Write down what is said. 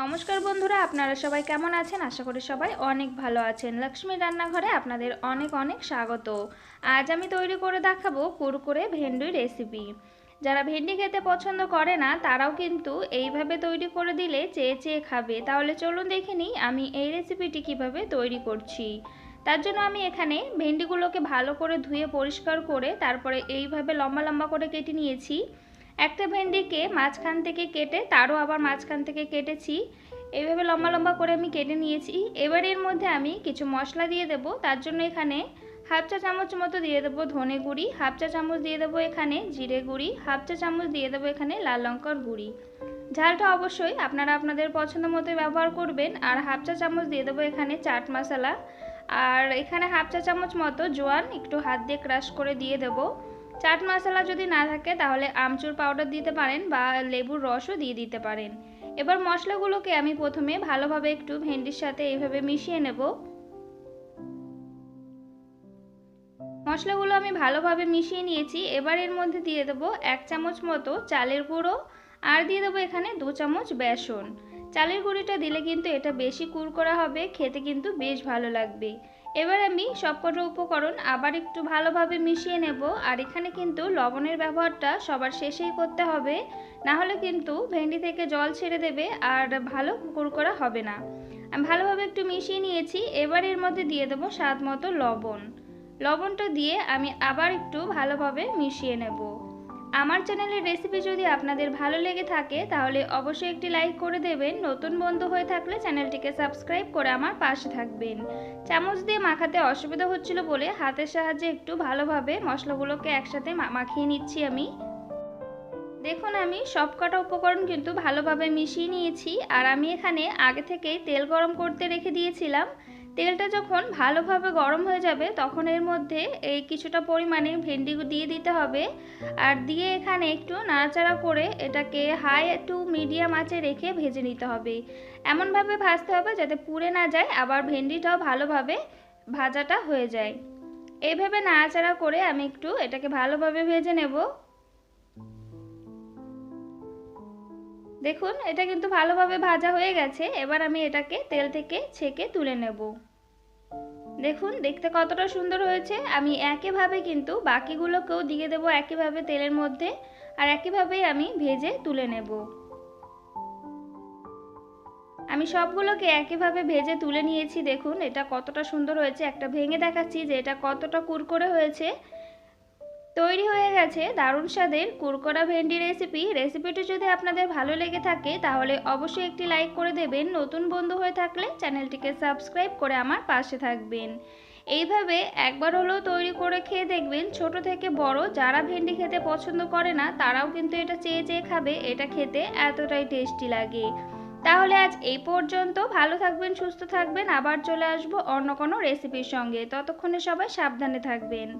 নমস্কার বন্ধুরা, আপনারা সবাই কেমন আছেন? আশা করি সবাই অনেক ভালো আছেন। লক্ষ্মী রান্নাঘরে আপনাদের অনেক অনেক স্বাগত। আজ আমি তৈরি করে দেখাবো কুরকুরে ভেন্ডি রেসিপি যারা ভেন্ডি খেতে পছন্দ করে না, তারাও কিন্তু এইভাবে তৈরি করে দিলে চেয়ে চেয়ে খাবে। তাহলে চলুন দেখে নিই আমি এই রেসিপিটি কীভাবে তৈরি করছি। তার জন্য আমি এখানে ভেন্ডিগুলোকে ভালো করে ধুয়ে পরিষ্কার করে তারপরে এইভাবে লম্বা লম্বা করে কেটে নিয়েছি। একটা ভেন্ডিকে মাঝখান থেকে কেটে, তারও আবার মাঝখান থেকে কেটেছি। এইভাবে লম্বা লম্বা করে আমি কেটে নিয়েছি। এবার এর মধ্যে আমি কিছু মশলা দিয়ে দেব। তার জন্য এখানে হাফ চা চামচ মতো দিয়ে দেবো ধনে গুঁড়ি, হাফ চা চামচ দিয়ে দেবো এখানে জিরে গুঁড়ি, হাফ চা চামচ দিয়ে দেবো এখানে লাল লঙ্কার গুঁড়ি। ঝালটা অবশ্যই আপনারা আপনাদের পছন্দ মতো ব্যবহার করবেন। আর হাফ চা চামচ দিয়ে দেবো এখানে চাট মশলা। আর এখানে হাফ চা চামচ মতো জোয়ান একটু হাত দিয়ে ক্রাশ করে দিয়ে দেবো। চাট মশলা যদি না থাকে, তাহলে আমচুর পাউডার দিতে পারেন বা লেবুর রসও দিয়ে দিতে পারেন। এবার মশলাগুলোকে আমি প্রথমে ভালোভাবে একটু ভেন্ডির সাথে এইভাবে মিশিয়ে নেব। মশলাগুলো আমি ভালোভাবে মিশিয়ে নিয়েছি। এবার এর মধ্যে দিয়ে দেবো এক চামচ মতো চালের গুঁড়ো আর দিয়ে দেবো এখানে দু চামচ বেসন। চালের গুঁড়িটা দিলে কিন্তু এটা বেশি কুরকরা হবে, খেতে কিন্তু বেশ ভালো লাগবে। এবার আমি সবকটা উপকরণ আবার একটু ভালোভাবে মিশিয়ে নেব, আর এখানে কিন্তু লবণের ব্যবহারটা সবার শেষেই করতে হবে। না হলে কিন্তু ভেন্ডি থেকে জল ছেড়ে দেবে আর ভালো কুরকরা হবে না। আমি ভালোভাবে একটু মিশিয়ে নিয়েছি, এবার এর মধ্যে দিয়ে দেবো স্বাদ মতো লবণ। লবণটা দিয়ে আমি আবার একটু ভালোভাবে মিশিয়ে নেব। আমার চ্যানেলের রেসিপি যদি আপনাদের ভালো লেগে থাকে, তাহলে অবশ্যই একটি লাইক করে দেবেন। নতুন বন্ধু হয়ে থাকলে চ্যানেলটিকে সাবস্ক্রাইব করে আমার পাশে থাকবেন। চামচ দিয়ে মাখাতে অসুবিধা হচ্ছিল বলে হাতের সাহায্যে একটু ভালোভাবে মশলাগুলোকে একসাথে মাখিয়ে নিচ্ছি আমি। দেখুন আমি সব কটা উপকরণ কিন্তু ভালোভাবে মিশিয়ে নিয়েছি। আর আমি এখানে আগে থেকেই তেল গরম করতে রেখে দিয়েছিলাম। তেলটা যখন ভালোভাবে গরম হয়ে যাবে, তখন এর মধ্যে এই কিছুটা পরিমাণে ভেন্ডি দিয়ে দিতে হবে। আর দিয়ে এখানে একটু নাড়াচাড়া করে এটাকে হাই টু মিডিয়াম আঁচে রেখে ভেজে নিতে হবে। এমনভাবে ভাজতে হবে যাতে পুড়ে না যায়, আবার ভেন্ডিটাও ভালোভাবে ভাজাটা হয়ে যায়। এইভাবে নাড়াচাড়া করে আমি একটু এটাকে ভালোভাবে ভেজে নেব। দেখুন, এটা কিন্তু ভালোভাবে ভাজা হয়ে গেছে। এবার আমি এটাকে তেল থেকে ছেঁকে তুলে নেব। দেখুন, দেখতে কতটা সুন্দর হয়েছে। আমি একইভাবে কিন্তু বাকিগুলোকেও দিয়ে দেবো একইভাবে তেলের মধ্যে আর একইভাবেই আমি ভেজে তুলে নেব। আমি সবগুলোকে একইভাবে ভেজে তুলে নিয়েছি। দেখুন, এটা কতটা সুন্দর হয়েছে। একটা ভেঙে দেখাচ্ছি যে এটা কতটা কুরকুরে হয়েছে। তৈরি হয়ে গেছে দারুণ স্বাদের কুরকরা ভেন্ডি রেসিপি রেসিপিটি যদি আপনাদের ভালো লেগে থাকে, তাহলে অবশ্যই একটি লাইক করে দেবেন। নতুন বন্ধু হয়ে থাকলে চ্যানেলটিকে সাবস্ক্রাইব করে আমার পাশে থাকবেন। এইভাবে একবার হলেও তৈরি করে খেয়ে দেখবেন। ছোট থেকে বড় যারা ভেন্ডি খেতে পছন্দ করে না, তারাও কিন্তু এটা চেয়ে চেয়ে খাবে। এটা খেতে এতটাই টেস্টি লাগে। তাহলে আজ এই পর্যন্ত। ভালো থাকবেন, সুস্থ থাকবেন। আবার চলে আসব অন্য কোনো রেসিপির সঙ্গে। ততক্ষণে সবাই সাবধানে থাকবেন।